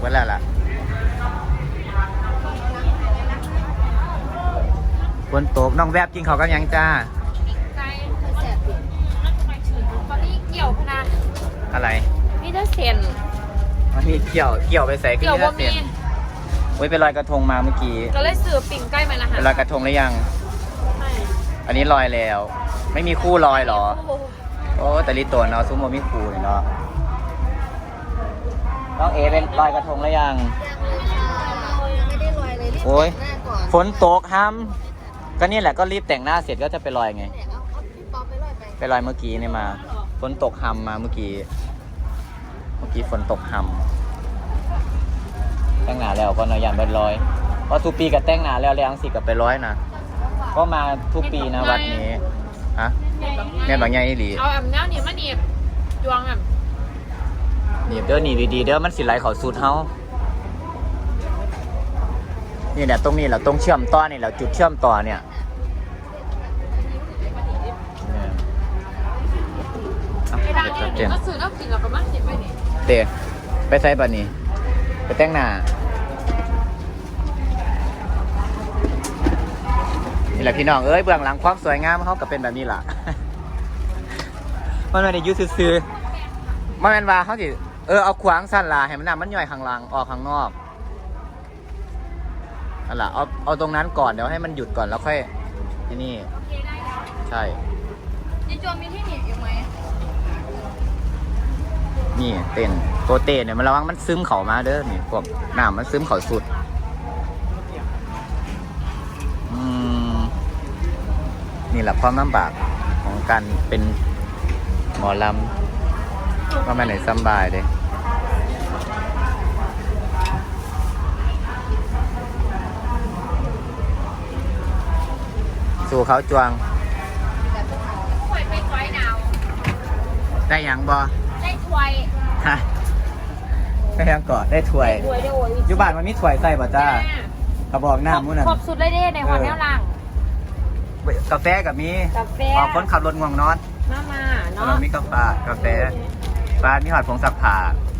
ไว้แล้วล่ะฝนตกน้องแวบกินเขาวกันยังจ้า ไกลแสบดิตอนนี้เกี่ยวพนะอะไรมีแต่เส้นวันนี้เกี่ยวเกี่ยวไปใส่ขึ้นเกี่ยวที่บ่ละเสีมียนไว้ยไปลอยกระทงมาเมื่อกี้ก็เลยซื้อปิ่งใกล้มาละไปฮะลอยกระทงหรือยัง ไม่อันนี้ลอยแล้ว ไม่มีคู่ลอยเหรอ โอ้โหโอ้แต่ลิตัวเนาะซุ้มโมมีคู่เลยเนาะ น้องเอเป็นลอยกระทงหรือยังไม่ได้ลอยเลยรีบโอ้ยแต่งหน้าก่อนฝนตกห้ามก็นี่แหละก็รีบแต่งหน้าเสร็จก็จะไปลอยไง เนี่ยเอาเอาพี่ป๊อปไปลอยไปไปลอยเมื่อกี้นี่มา ฝนตกหำมาเมื่อกี้ เมื่อกี้ฝนตกหำแต่งหน้าแล้วก็นอยยันไปลอยเพราะทุกปีก็แต่งหน้าแล้วแล้วอังสิกับไปร้อยนะก็มาทุกปีนะวัดนี้ฮะแม่บางอย่างอีหลีเอาแอมแนวนี้มาหนีบจวงแอม หนีบเด้อหนีบดีๆเด้อมันสิไหลเขาสูดเฮานี่แหละตรงนี้แหละตรงเชื่อมต่อนี่แหละจุดเชื่อมต่อเนี่ยเนี่ไม่ได้เดี๋ยวเนี่เดี๋ยยวก็ซื้อแล้วกินแล้วก็มาหนีบไปนี่เตะไปใส่บันนี้ไปแต่งหน้านี่แหละพี่น้องเอ้ยเบื้องหลังความสวยงามเขาก็เป็นแบบนี้ล่ะมันไม่ได้ยุซื้อมันเป็นว่าเขาสิ เออเอาขวางสั้นลาให้มันน้ำมันย่อยข้างหลังออกข้างนอกนั่นแหละเอาเอาตรงนั้นก่อนเดี๋ยวให้มันหยุดก่อนแล้วค่อยที่นี่โอเคได้ค่ะใช่นี่จวงมีที่หนีบอยู่ไหมนี่เต้นตัวเต้นเนี่ยมันระวังมันซึมเข่ามาเด้อนี่พวกน้ำมันซึมเข่าสุดอืมนี่แหละความลำบากของการเป็นหมอลำว่ามันไหนสำบายเด้ สู่เขาจวงถวยไปถวยดาวได้หยังบอได้ถวยฮะได้หยังก่อนได้ถ้วยถวยได้โอ้ยอยู่บ้านมันมีถ้วยใส่ป่จ้ากระบอกหน้ามู้นั่นครบสุดเลยเด้ในหอแนวล่างกาแฟกับมีกาแฟพอคนขับรถง่วงนอนมามาเนาะเรามีกาแฟกาแฟร้านมีหอดผงซักผ้า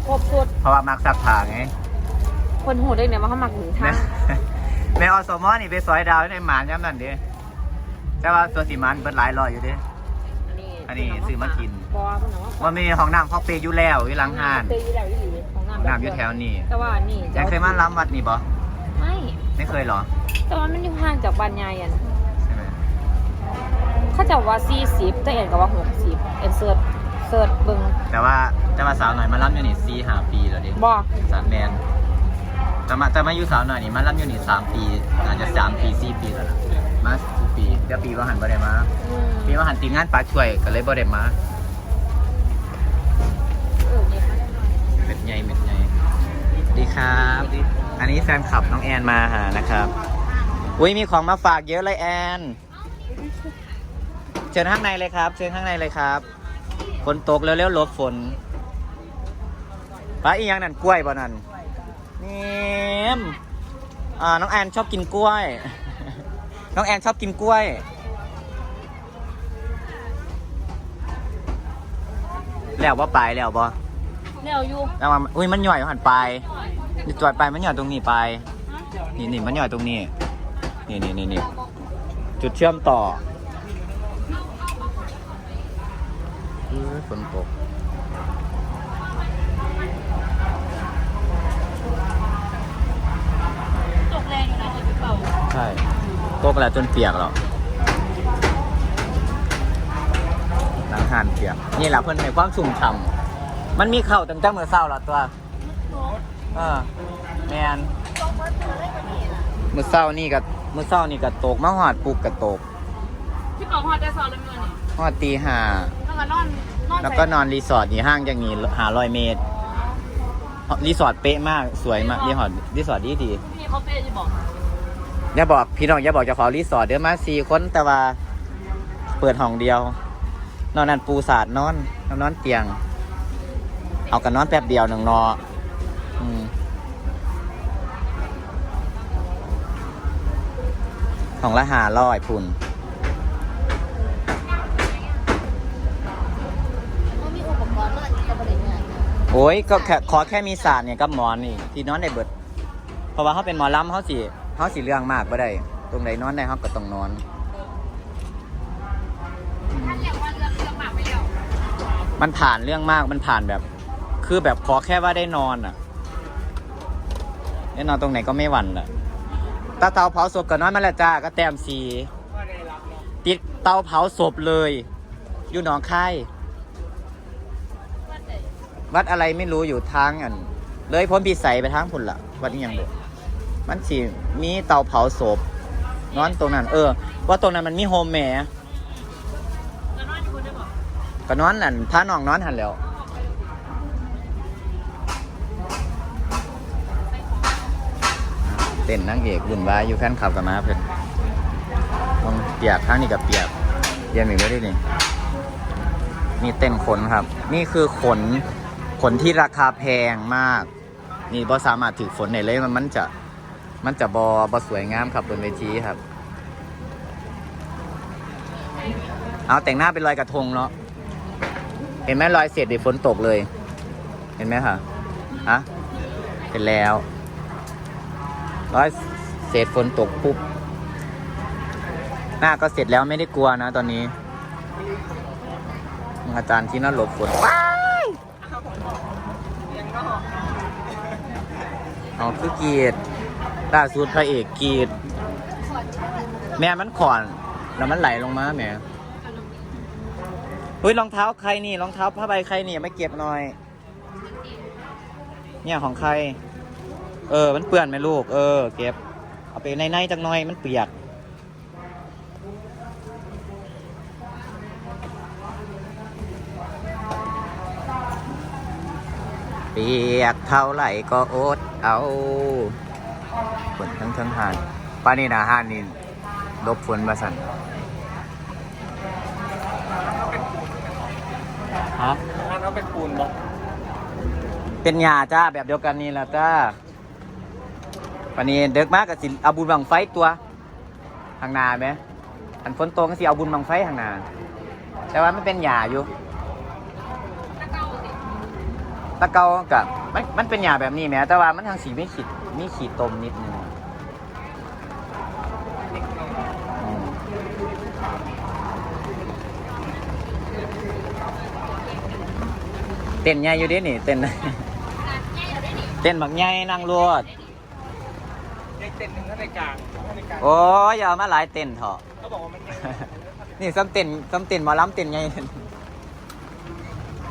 ครบสุดเพราะว่ามักซักผ้าไงคนหูได้เนี่ยว่าเขาหมักหนึ่งทาแม่งแม่อสมอนี่ไปซอยดาวในหมานย้ำนั่นเดิ แต่ว่าตัวสีมันเบิดหลายร้อยอยู่เดิอันนี้ซื้อมากิน บอเพิ่นเอามาว่ามีห้องน้ำเขาเปรย์อยู่แล้วอยู่หลังห้านเตยอยู่แล้วอยู่ของน้ำน้ำอยู่แถวนี้แต่ว่านี่ยังเคยมาล้ำวัดนี่บ่ไม่ไม่เคยเหรอแต่ว่ามันอยู่ห่างจากบ้านยายอะใช่ไหมเขาจะว่า40แต่เอ็นก็ว่า60เอ็นเสิร์ชเสิร์ชเบิ่งแต่ว่าแต่ว่าสาวหน่อยมาล้ำอยู่นี่สี่ห้าปีแล้วเดิบ่สามแมนแต่มาแต่มาอยู่สาวหน่อยนี่มาล้ำอยู่นี่สามปีอาจจะสามปีสี่ปีแล้วล่ะมาทุกปี เดี๋ยวปีว่าหันบ่ได้มา อืมปีว่าหันตีงานปลาช่วยก็เลยบ่ได้มาเออเนี่ยเม็ดใหญ่เม็ดใหญ่ดีครับ อันนี้แฟนคลับน้องแอนมาหานะครับ อุ้ยมีของมาฝากเยอะเลยแอน เชิญข้างในเลยครับ เชิญข้างในเลยครับ ฝนตกแล้วเร็วๆหลบฝนป้าอีหยังนั่นกล้วยบ่นั่นนี่มอ่าน้องแอนชอบกินกล้วย น้องแอนชอบกินกล้วย แล้วว่าไปแล้วบ่เร็วอยู่แล้วมันอุ้ยมันหย่อยหันไปนี่จอดไปมันหย่อยตรงนี้ไป นี่นี่มันหย่อยตรงนี้ นี่นี่นี่นี่จุดเชื่อมต่ออื้อฝนตกตกแรงอยู่นะจะเป่าใช่ ตกแล้วจนเปียกแล้วหลังหานเปียก นี่แหละเพิ่นให้ความชุ่มฉ่ำมันมีเข่าตั้งแต่เมื่อเช้าแล้วตัว เออแมนมื่อเช้านี่กับมื่อเช้านี่กับตกมาหอดปลุกกับตกพี่เป่าฮอดได้ซอเลยมื้อนี่หอดตีห้าแล้วก็นอนนอนแล้วก็นอนรีสอร์ทนี่ห้างอย่างนี้หาร้อยเมตรรีสอร์ทเป๊ะมากสวยมากรีสอร์ทรีสอร์ทดีดีพี่เขาเป๊ะจะบอก อย่าบอกพี่น้องอย่าบอกเจะขอรีสอร์ทเดี๋ยวมาสี่คนแต่ว่าเปิดห้องเดียว นอนนั่นปูสาดนอนนอนเตียง เอากันนอนแป๊บเดียวหนึ่งนอของละหาร้อยพุ่นเขามีอุปกรณ์มากกับบริเวณโอ้ยก็แค่ขอแค่มีศาสตร์เนี่ยกับหมอนนี่ที่นอนได้เบิด เพราะว่าเขาเป็นหมอลำเขาสิ เขาสิเรื่องมากบ่ได้ ตรงไหนนอนได้เขาก็ต้องนอนท่านเรียกว่าเรื่องเรื่องหมากไปแล้วมันผ่านเรื่องมากมันผ่านแบบ คือแบบขอแค่ว่าได้นอนอะได้นอนตรงไหนก็ไม่หวั่นอะตาเตาเผาศพก็นอนมาแล้วจ้าก็แต้มสีติดเตาเผาศพเลย อยู่หนองคายวัดอะไรไม่รู้อยู่ทางอัน เลยพ้นพิสัยไปทางพุ่นละวัดนี้ยังบ่ มันสิมีเตาเผาศพนอนตรงนั้น เออ ว่าตรงนั้นมันมีโฮมแหมแล้วนอนอยู่คนเดียวบอกก็นอนนั่นพาน้องนอนหันแล้วเต้นนางเอกวุ่นวายอยู่แฟนคลับกับมาเพิ่นมองเปียกข้างนี้กับเปียกเยี่ยมอีกแล้วดินี่นี่เต้นขนครับ นี่คือขนขนที่ราคาแพงมาก นี่บอสามารถถือฝนไหนเลยมันมันจะ มันจะบอบอสวยงามครับบนเวทีครับ เอาแต่งหน้าเป็นรอยกระทงเนาะเห็นไหมรอยเศษเดี๋ยวฝนตกเลย เห็นไหมคะฮะเสร็จแล้วรอยเศษฝนตกปุ๊บหน้าก็เสร็จแล้วไม่ได้กลัวนะตอนนี้ อาจารย์ที่น่าหลบฝนว้ายเอาคือกีด ล่าสุดพระเอกกีด แม่มันขอน แล้วมันไหลลงมาแม่เฮ้ยรองเท้าใครนี่รองเท้าผ้าใบใครนี่ไม่เก็บหน่อย เนี่ยของใคร เออ มันเปื้อนไหมลูก เออ เก็บ เอาไปในในจังหน่อยมันเปียกเปียกเท่าไหร่ก็อดเอา ทั้งทั้งหานป้านี่นะหานนี่ลบฝนมาสั่นฮะร้านเขาเป็นปูนบอกเป็นหญ้าจ้าแบบเดียวกันนี่แหละจ้าวันนี้เด็กมากกับสิเอาบุญบังไฟตัวทางนาไหมอันฝนตกก็สิเอาบุญบังไฟทางนา แต่ว่ามันเป็นหญ้าอยู่ตะเกากับมันมันเป็นหญ้าแบบนี้แหมแต่ว่ามันทางสีไม่ขีดมีขีดตมนิดนึงอืมเต้นใหญ่อยู่เดินี่เต้นเต้นบักใหญ่นั่งรวดเด็กเต้นหนึ่งท่านในกลางท่านในกลางโอ้ยอย่าเอามาหลายเต้นเถอะเขาบอกว่ามันแห้งนี่ซ้ำเต้นซ้ำเต้นหมาล้ำเต้นไง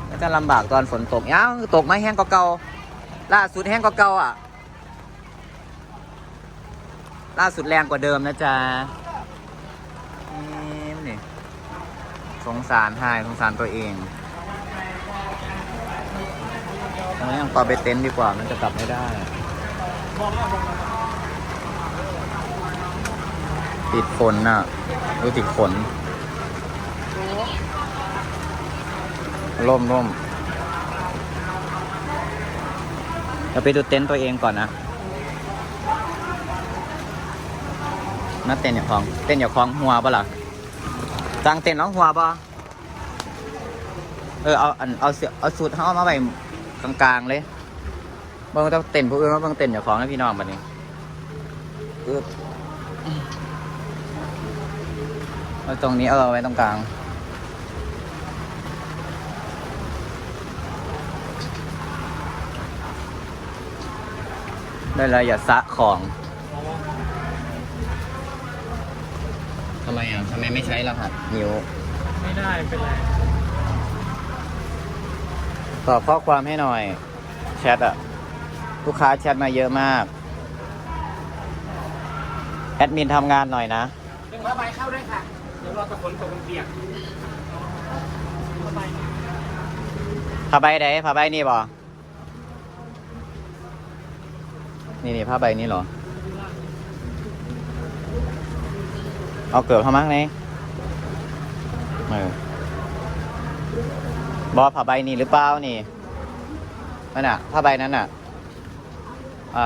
ก็จะลำบากตอนฝนตกยังตกไม่แห้งก็เก่าล่าสุดแห้งก็เก่าอะ ล่าสุดแรงกว่าเดิมนะจ๊ะนี่มันนี่สงสารหายสงสารตัวเอง เอายังต่อไปเต็นท์ดีกว่ามันจะกลับไม่ได้ ติดฝนน่ะดูติดฝนร่มร่มเราไปดูเต็นท์ตัวเองก่อนนะน่าเต้นอย่าคลอง เต้นอย่าคลองหัวปะล่ะจังเต้นน้องหัวปะเออเอาอันเอาเสื้อเอาสูตรเขาเอามาไว้ กลางๆเลยเบิ่งต้องเต้นผู้อื่นมาเบิ่งเต้นอย่าคลองให้พี่น้องบัดนี้อึ๊บเอาตรงนี้เอาไว้ตรงกลางได้เลยอย่าสะของทำไมอะทำไมไม่ใช้รหัสนิ้ว ไม่ได้เป็นไร ตอบข้อความให้หน่อย แชทอะลูกค้าแชทมาเยอะมาก แอดมินทำงานหน่อยนะเดี๋ยวผ้าใบเข้าด้วยค่ะ เดี๋ยวรอตะฝนตกมันเปียกผ้าใบผ้าใบไหนผ้าใบนี่บ่นี่นี่ผ้าใบนี่เหรอ เอาเกือบเข้ามั้งนี่เออ บอผ้าใบนี่หรือเปล่านี่นั่นอะผ้าใบนั้นอะอ่า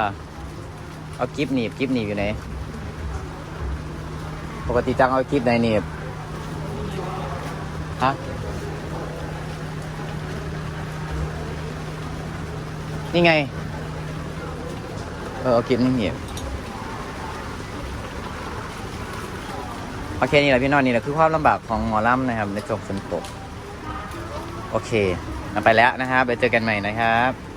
เอากิฟหนีบกิฟหนีบอยู่ไหนปกติจังเอากิฟไหนหนีบฮะนี่ไง เออเอากิฟนี่หนีบโอเคนี่แหละพี่น้องนี่แหละคือความลำบากของหมอลำนะครับในช่วงฝนตก โอเคไปแล้วนะครับไปเจอกันใหม่นะครับ